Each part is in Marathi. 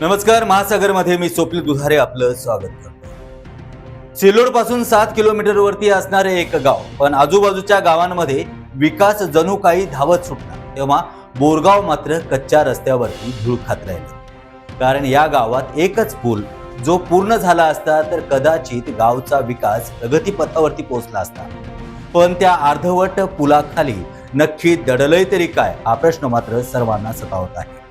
नमस्कार महासागरमध्ये मी स्वप्नील दुधारे आपलं स्वागत करतो. सिल्लोडपासून सात किलोमीटरवरती असणारे एक गाव पण आजूबाजूच्या गावांमध्ये विकास जणू काही धावत सुटला. तेव्हा बोरगाव मात्र कच्च्या रस्त्यावरती धूळ खात राहिले. कारण या गावात एकच पूल जो पूर्ण झाला असता तर कदाचित गावचा विकास प्रगतीपथावरती पोहोचला असता. पण त्या अर्धवट पुलाखाली नक्की दडलय तरी काय हा प्रश्न मात्र सर्वांना सतावत आहे.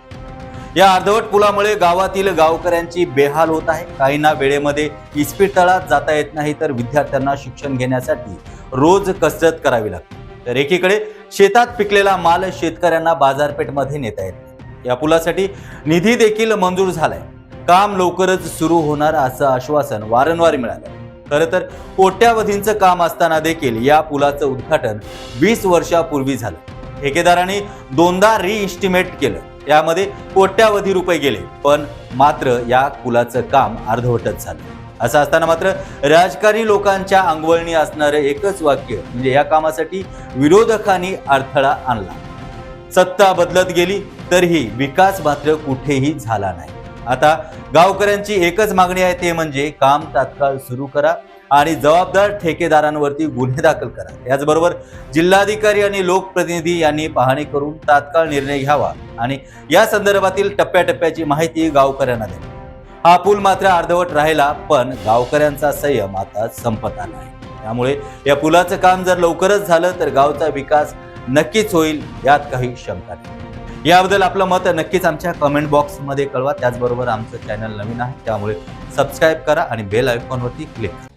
या अर्धवट पुलामुळे गावातील गावकऱ्यांची बेहाल होत आहे. काहींना वेळेमध्ये इस्पितळात जाता येत नाही तर विद्यार्थ्यांना शिक्षण घेण्यासाठी रोज कसरत करावी लागते. तर एकीकडे शेतात पिकलेला माल शेतकऱ्यांना बाजारपेठमध्ये नेता येत नाही. या पुलासाठी निधी देखील मंजूर झालाय. काम लवकरच सुरू होणार असं आश्वासन वारंवार मिळालं खरं तर कोट्यावधींचं काम असताना देखील या पुलाचं उद्घाटन वीस वर्षापूर्वी झालं. ठेकेदारांनी दोनदा रिइस्टिमेट केलं. यामध्ये कोट्यावधी रुपये गेले पण मात्र या पुलाचं काम अर्धवटच झालं. असं असताना मात्र राजकारणी लोकांच्या अंगवळणी असणारं एकच वाक्य म्हणजे या कामासाठी विरोधकांनी अडथळा आणला. सत्ता बदलत गेली तरीही विकास मात्र कुठेही झाला नाही. आता गावकऱ्यांची एकच मागणी आहे ते म्हणजे काम तात्काळ सुरू करा आणि जबाबदार ठेकेदारांवरती गुन्हे दाखल करा. याचबरोबर जिल्हाधिकारी आणि लोकप्रतिनिधी यांनी पाहणी करून तात्काळ निर्णय घ्यावा. आणि या संदर्भातील टप्प्याटप्प्याची माहिती गावकऱ्यांना दिली हा पूल मात्र अर्धवट राहिला पण गावकऱ्यांचा संयम आता संपत आला आहे. त्यामुळे या पुलाचं काम जर लवकरच झालं तर गावचा विकास नक्कीच होईल यात काही शंका नाही. याबद्दल आपलं मत नक्कीच आमच्या कमेंट बॉक्समध्ये कळवा. त्याचबरोबर आमचं चॅनल नवीन आहे त्यामुळे सबस्क्राईब करा आणि बेल आयकॉनवरती क्लिक करा.